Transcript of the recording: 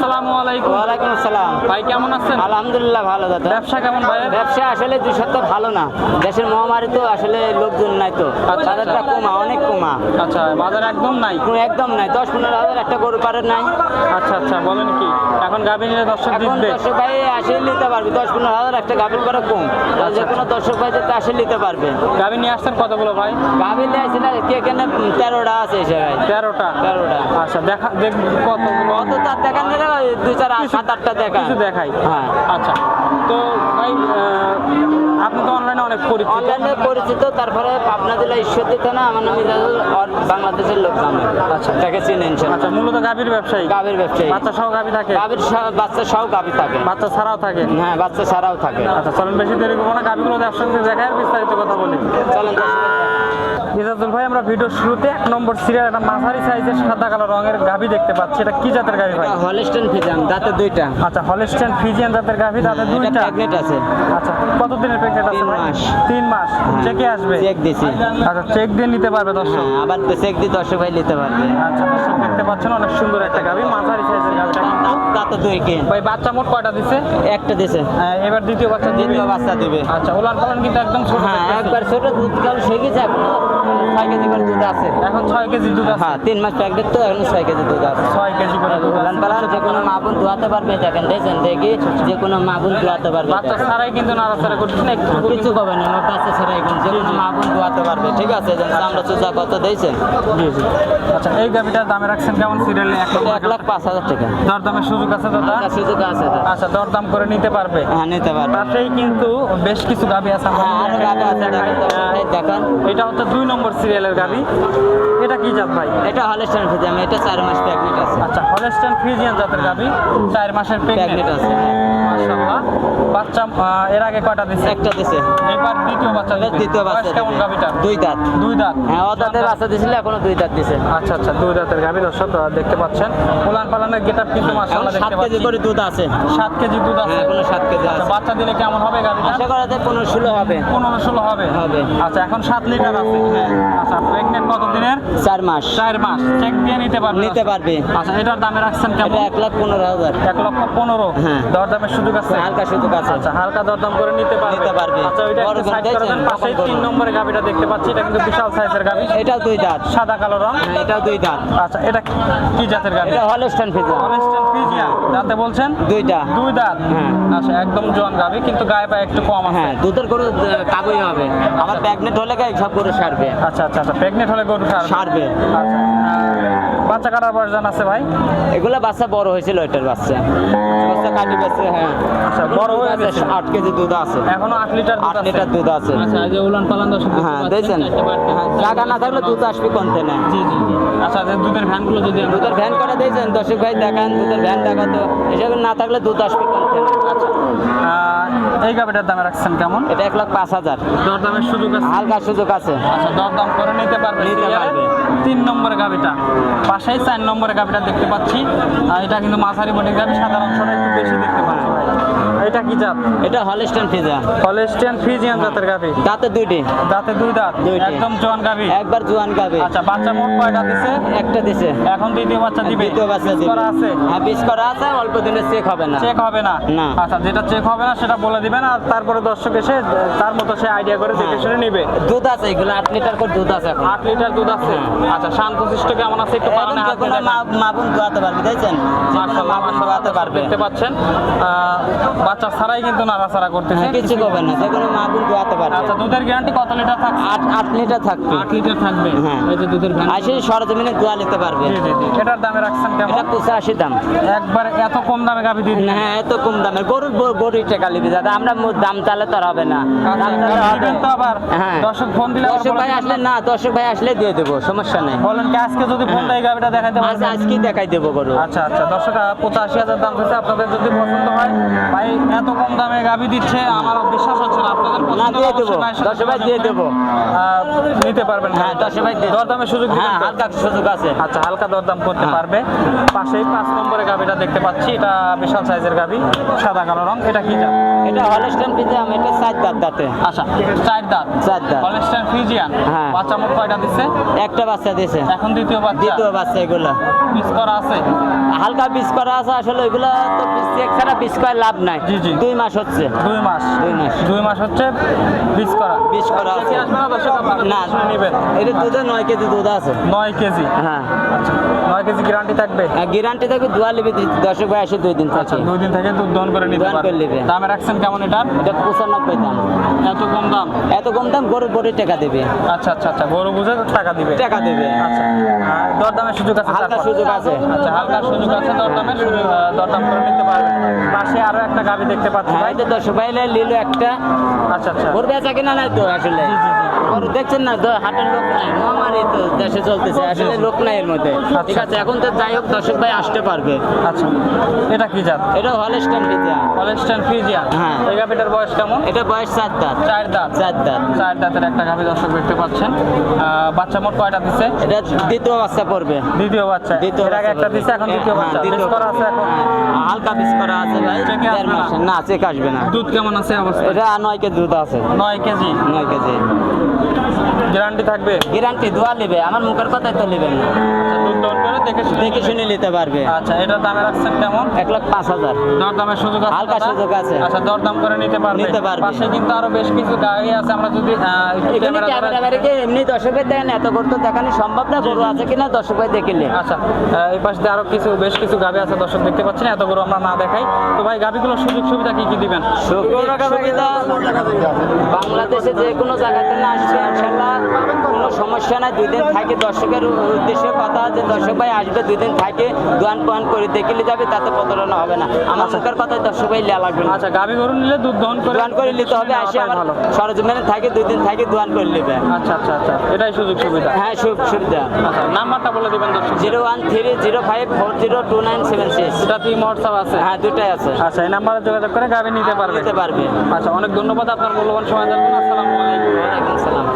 আসসালামু আলাইকুম। আসসালাম। ভাই কেমন আছেন? আলহামদুলিল্লাহ ভালো দাদা। ব্যবসা কেমন ভাই ব্যবসা আসলে দুই সপ্তাহ ভালো না। দেশের মহামারী তো আসলে লোকজন নাই তো। আচ্ছা, বাজারটা আচ্ছা। কমা অনেক কমা। আচ্ছা বাজার একদম নাই? একদম নাই। দশ পনেরো হাজার একটা গরু পারের নাই। আচ্ছা আচ্ছা বলেন কি? এখন গাভী নিলে দর্শক এখন দর্শক ভাই আসলে নিতে পারবে। দশ পনেরো হাজার একটা গাভীর করে কম। যে কোনো দর্শক ভাই যাতে আসলে নিতে পারবে। গাভী নিয়ে আসছেন কতগুলো ভাই? গাভী নিয়ে আসছে না কে কেন তেরোটা আছে এসে ভাই। তেরোটা? তেরোটা। আচ্ছা দেখা দেখ কতগুলো? অত তার দেখান দুই চার সাত আটটা কিছু দেখাই। হ্যাঁ। আচ্ছা। তো ভাই আপনি তো অনলাইনে অনেক পরিচিত। অনলাইনে পরিচিত তারপরে পাবনা জেলা ঈশ্বরদী থানা আমার নাম ইজাজুল বাংলাদেশের লোক জানে আচ্ছা। তাকে চিনেন আচ্ছা মূলত গাভীর ব্যবসায়ী? গাভীর ব্যবসায়ী। বাচ্চা সহ গাভী থাকে? গাভীর বাচ্চা সহ গাভী থাকে। বাচ্চা ছাড়াও থাকে? হ্যাঁ বাচ্চা ছাড়াও থাকে। আচ্ছা চলেন বেশি দেরি করব না গাভীগুলো একসঙ্গে দেখায় বিস্তারিত কথা বলি। চলেন ইজাজুল ভাই আমরা ভিডিও শুরুতে এক নম্বর সিরিয়াল একটা মাঝারি সাইজের সাদা কালো রঙের গাভী দেখতে পাচ্ছি। এটা কি জাতের গাভী ভাই? হলিস্টন ফিজাম দাঁতে দুইটা। আচ্ছা হলস্টেন ফিজিয়ান জাতের গাভী তাতে এটা দুইটা? প্যাকেট আছে। আচ্ছা কতদিনের প্রেগনেন্ট আছে তিন ভাই? মাস। তিন মাস। চেকে আসবে? চেক দিছি। আচ্ছা চেক দিয়ে নিতে পারবে দর্শক? হ্যাঁ আবার চেক দিয়ে দর্শক ভাই নিতে পারবে। আচ্ছা দর্শক দেখতে পাচ্ছেন অনেক সুন্দর একটা গাভী মাঝারি সাইজের গাভীটা। দাঁতে দুই কে ভাই বাচ্চা মোট কয়টা দিছে? একটা দিছে। হ্যাঁ, এবার দ্বিতীয় বাচ্চা দিবে। দ্বিতীয় বাচ্চা দিবে। আচ্ছা পালন কিন্তু একদম ছোট হ্যাঁ একবার ছোট দুধ কাল হয়ে গেছে এখন ছয় কেজি করে দুধ আছে। এখন ছয় কেজি দুধ হ্যাঁ তিন মাস প্যাকেট তো এখন ছয় কেজি দুধ আছে। ছয় কেজি করে দুধ আছে। যে কোনো মা বোন ধোয়াতে পারবে দেখেন দেখছেন? দেখি যে কোনো মা বোন পারবে বাচ্চা ছাড়াই কিন্তু নাড়াচাড়া একটু কিছু পাবে না আমার বাচ্চা ছাড়া এখন যে কোনো মা বোন ধোয়াতে পারবে ঠিক আছে? যেন আমরা চুচা কত দিয়েছেন? জি জি। আচ্ছা এই গাভীটার দামে রাখছেন কেমন? সিরিয়ালে এক লাখ পাঁচ হাজার টাকা। দর দামের সুযোগ আছে দাদা সুযোগ আছে আচ্ছা দর দাম করে নিতে পারবে। হ্যাঁ নিতে পারবে। পাশেই কিন্তু বেশ কিছু গাভী আছে হ্যাঁ আরও গাড়ি আছে দেখেন দেখেন। এটা হচ্ছে দুই নম্বর সিরিয়ালের গাভী এটা কি জাত ভাই? এটা হলস্টাইন ফিজাম এটা চার মাস প্যাকেট আছে। আচ্ছা হলস্টেন ফ্রিজিয়ান জাতের গাভী চার মাসের প্রেগনেন্ট আছে হ্যাঁ। মাশাআল্লাহ। বাচ্চা এর আগে কয়টা দিছে? একটা দিছে। এবার দ্বিতীয় বাচ্চা দ্বিতীয় বাচ্চা কেমন দিবে। দুই দাঁত। দুই দাঁত। হ্যাঁ ও দাঁতের বাচ্চা দিছিল এখনও দুই দাঁত দিছে। আচ্ছা আচ্ছা দুই দাঁতের গাভী দর্শক দেখতে পাচ্ছেন। উলান পালানের গেটআপ কিন্তু এখন মাশাআল্লাহ সাত দেখতে কেজি করে দুধ আছে। সাত কেজি দুধ আছে। হ্যাঁ এখনও সাত কেজি আচ্ছা, আছে। বাচ্চা দিলে কেমন হবে গাভীটা আশা করা যায় পনেরো ষোলো হবে। পনেরো ষোলো হবে? হবে। আচ্ছা এখন সাত লিটার আছে। হ্যাঁ। আচ্ছা প্রেগনেন্ট কত দিনের চার মাস। চার মাস। চেক দিয়ে নিতে পারবে। নিতে পারবে। আচ্ছা এটার দামে রাখছেন এটা কেমন এক লাখ পনেরো হাজার। এক লক্ষ পনেরো। হ্যাঁ। দরদামের সুযোগ আছে? হালকা সুযোগ আছে। আচ্ছা হালকা দরদাম করে নিতে পারবে। নিতে পারবে। আচ্ছা ওইটা বড় সাইড করে দেন পাশেই তিন বলুন। নম্বরের গাভিটা দেখতে পাচ্ছি। এটা কিন্তু বিশাল সাইজের গাভি। এটাও দুই দাঁত। সাদা কালো রং। হ্যাঁ এটাও দুই দাঁত। আচ্ছা এটা কি জাতের গাভি? এটা হলস্টাইন ফিজাম হলস্টেন ফ্রিজিয়ান দাঁতে বলছেন? দুইটা দুই দাঁত। হ্যাঁ। আচ্ছা একদম জোয়ান গাভি কিন্তু গায়ে পায়ে একটু কম আছে। হ্যাঁ দুধের গরু কাবুই হবে। আমার প্যাগনেট হলে গায়ে সব গরু সারবে। আচ্ছা আচ্ছা আচ্ছা প্রেগনেন্ট হলে গরু সারবে। আচ্ছা বাচ্চা কাটার বয়স জানা আছে ভাই? এগুলো বাচ্চা বড় হয়েছিল এটার বাচ্চা। বাচ্চা কাটি বেছে হ্যাঁ। আচ্ছা, বড় হয়ে গেছে। আট কেজি দুধ আছে। এখনও আট লিটার আট লিটার দুধ আছে। আচ্ছা এই যে উলান পালান দেখতে হ্যাঁ দেখছেন চারটে হ্যাঁ, জায়গা না থাকলে দুধ আসবে কন্টেনে জি জি জি। আচ্ছা যে দুধের ভ্যানগুলো যদি দুধের ভ্যান করে দিয়েছেন? দর্শক ভাই দেখান দুধের ভ্যান দেখাতো। এসব না থাকলে দুধ আসবে কন্টেনে আচ্ছা। আহ, এই গাবিটার দামে রাখছেন কেমন? এটা এক লাখ পাঁচ হাজার। দরদামের সুযোগ আছে? হালকা সুযোগ আছে। আচ্ছা দরদাম করে নিতে পারবে নিতে পারবে। তিন নম্বরের গাবিটা পাশেই চার নম্বরের গাবিটা দেখতে পাচ্ছি। এটা কিন্তু মাঝারি বডির গাবি সাধারণ সবাই একটু বেশি দেখতে পাচ্ছি এটা কি জাত? এটা হলস্টাইন ফিজা হলেস্টিয়ান ফ্রিজিয়ান জাতের গাভি। দাঁতে দুইটি। দাঁতে দুই দাঁত? দুইটি। একদম জোয়ান গাভি। একবার জোয়ান গাবে আচ্ছা বাচ্চা মোট কয়টা দিছে? একটা দিছে। এখন দ্বিতীয় বাচ্চা দিবে। দ্বিতীয় বাচ্চা দিবে করা আছে? হ্যাঁ বিষ করা আছে অল্প দিনে চেক হবে না। চেক হবে না। আচ্ছা যেটা চেক হবে না সেটা বলে দিবেন আর তারপরে দর্শক এসে তার মতো সে আইডিয়া করে দেখে হ্যাঁ। শুনে নিবে। দুধ আছে এগুলো আট লিটার করে দুধ আছে এখন। আট লিটার দুধ আছে? হ্যাঁ। আচ্ছা শান্তশিষ্ট কেমন আছে? একটু যে হাত কোনো দিয়ে দেখান। মা- মা বোন ধোয়াতে পারবে দেখছেন? মাশাআল্লাহ, মাশাআল্লাহ, পারবে। দেখতে পাচ্ছেন। বাচ্চা ছাড়াই কিন্তু নাড়াচাড়া করতেছে। হ্যাঁ, কিছু করবে না যে কোনো মা ধোয়াতে পারবে। আচ্ছা দুধের গ্যারান্টি কত লিটার থাকবে? আট আট লিটার থাকবে। আট লিটার থাকবে? হ্যাঁ। এই যে দুধের ভ্যান আসে সরজমিনে ধোয়া নিতে পারবে। এটার দামে রাখছেন কেমন? এটা পঁচাশি দাম। একবার এত কম দামে গাভি দিয়ে দিলেন। হ্যাঁ এত কম দামে। গরুর গরুর টাকা লিবি দাদা আমরা দাম চালে তো হবে না। আচ্ছা, দাম হবে। তো আবার? হ্যাঁ। দর্শক ফোন দিলে দর্শক ভাই আসলে না। না দর্শক ভাই আসলে দিয়ে দেবো সমস্যা নেই। বলেন কি আজকে যদি ফোন দেয় গাভিটা দেখাইতে আজ পারবেন আজকেই দেখাই দেবো গরু। আচ্ছা আচ্ছা। দর্শক পঁচাশি হাজার দাম হয়েছে। আপনাদের যদি পছন্দ হয় ভাই এত কম দামে গাবি দিচ্ছে আমার বিশ্বাস হচ্ছে না আপনাদের পছন্দ দিয়ে দেবো। সাথে দশে ভাই দিয়ে দেবো। নিতে পারবেন হ্যাঁ দশে ভাই দরদামের সুযোগ হ্যাঁ হালকা সুযোগ আছে। আচ্ছা হালকা দরদাম করতে হ্যাঁ। পারবে। পাশেই পাঁচ নম্বরে গাবিটা দেখতে পাচ্ছি এটা বিশাল সাইজের গাবি সাদা কালো রং। এটা কি জাত? এটা হলস্টেন পিজাম এটা সাত দাঁত দাঁতে। আচ্ছা চার দাঁত। চার দাঁত। হলস্টাইন ফ্রিজিয়ান হ্যাঁ। বাচ্চা মোট কয়টা দিচ্ছে একটা বাচ্চা দিয়েছে এখন দ্বিতীয় বাচ্চা। দ্বিতীয় বাচ্চা এগুলো। মিস করা আছে? হালকা বিষ করা আছে আসলে ওইগুলো তো চেক ছাড়া করে লাভ নাই। জি, জি। দুই মাস হচ্ছে। দুই মাস। দুই মাস। দুই মাস হচ্ছে বিস করা। বিষ করা আছে। না নেবেন। এটা দুধে নয় কেজি দুধ আছে। নয় কেজি। হ্যাঁ। আচ্ছা নয় কেজি গ্যারান্টি থাকবে? গ্যারান্টি থাকবে দুয়া লিবি দর্শক ভাই আসে দুই দিন আচ্ছা থাকে। দুই দিন থেকে দুধ দহন করে নিতে পারবে। নেবে। দামে রাখছেন কেমন এটা? এটা পঁচানব্বই দাম। এত কম দাম? এত কম দাম গরু বড়ি টাকা দেবে। আচ্ছা আচ্ছা আচ্ছা গরু বুঝে টাকা দিবে। টাকা দেবে। আচ্ছা আর দরদামের সুযোগ আছে হালকা সুযোগ আছে। আচ্ছা হালকা সুযোগ আছে দরদামের দরদাম করে নিতে পারবে। পাশে আরও একটা গাবি দেখতে পাচ্ছি হ্যাঁ ভাই। এটা দর্শক ভাই লিলো একটা। আচ্ছা আচ্ছা। গরু বেচা কিনা নাই তো আসলে। জি, জি, জি। দেখছেন না তো হাটের লোক নাই মহামারী তো দেশে চলতেছে আসলে লোক নাই এর মধ্যে। ঠিক আছে এখন তো যাই হোক দর্শক ভাই আসতে পারবে। আচ্ছা। এটা কি জাত? এটা হলস্টান পিজা হলস্টাইন ফ্রিজিয়ান হ্যাঁ। এই গাবিটার বয়স কেমন? এটা বয়স চার দাঁত। চার দাঁত। চার দাঁত। চার দাঁতের একটা গাভি দর্শক দেখতে পাচ্ছেন। বাচ্চা মোট কয়টা দিচ্ছে এটা দ্বিতীয় বাচ্চা পড়বে। দ্বিতীয় বাচ্চা। দ্বিতীয় আগে একটা। দিচ্ছে এখন দ্বিতীয় হ্যাঁ, বাচ্চা। দ্বিতীয় করা আছে এখন। হ্যাঁ, হালকা করা আছে ভাই দেড়? মাসে। না চেক আসবে না। দুধ কেমন আছে অবস্থা? এটা নয় কেজি দুধ আছে। নয় কেজি? নয় কেজি। গ্যারান্টি থাকবে? গ্যারান্টি দোয়া নেবে। আমার মুখের কথাই তো নেবেন না। আচ্ছা, দুধ দর করে দেখে শুনে দেখে শুনে নিতে পারবে। আচ্ছা এটার দামে রাখছেন কেমন? এক লাখ পাঁচ হাজার। দরদামের সুযোগ আছে হালকা সুযোগ আছে। আচ্ছা দরদাম করে নিতে পারবে। নিতে পারবে। পাশে কিন্তু আরও বেশ কিছু গাড়ি আছে। আমরা যদি এখানে ক্যামেরা এমনি দর্শকের দেন এত করতে দেখানো সম্ভব না। গরু আছে কিনা দর্শক ভাই দেখিলে আচ্ছা এই পাশে আরও কিছু বেশ কিছু গাভি আছে দর্শক দেখতে পাচ্ছেন। এত গরু আমরা না দেখাই। তো ভাই গাভিগুলোর সুযোগ সুবিধা কি কি দিবেন? বাংলাদেশে যে কোনো জায়গাতে না আসছে ইনশাল্লাহ কোনো সমস্যা নাই। দুই দিন থাকে দর্শকের উদ্দেশ্যে কথা যে দর্শক ভাই আসবে দুই দিন থাকে দোয়ান পোয়ান করে দেখিলে যাবে তাতে প্রতারণা হবে না। আমার মুখের কথায় দর্শক ভাই লেয়া লাগবে আচ্ছা গাভি গরু নিলে দুধ দহন করে দোয়ান করে নিতে হবে আসে আমার সরজমিনে থাকে দুই দিন থাকে দোয়ান করে নেবে। আচ্ছা আচ্ছা আচ্ছা। এটাই সুযোগ সুবিধা। হ্যাঁ সুযোগ সুবিধা। আচ্ছা নাম্বারটা বলে দিবেন দর্শক zero one three zero five four zero two nine seven six. এটা তুই হোয়াটসঅ্যাপ আছে। হ্যাঁ দুটাই আছে। আচ্ছা এই নাম্বারে যোগাযোগ করে গাড়ি নিতে পারবে। নিতে পারবে। আচ্ছা অনেক ধন্যবাদ আপনার মূল্যবান সময় দেওয়ার জন্য। আসসালামু আলাইকুম। ওয়ালাইকুম সালাম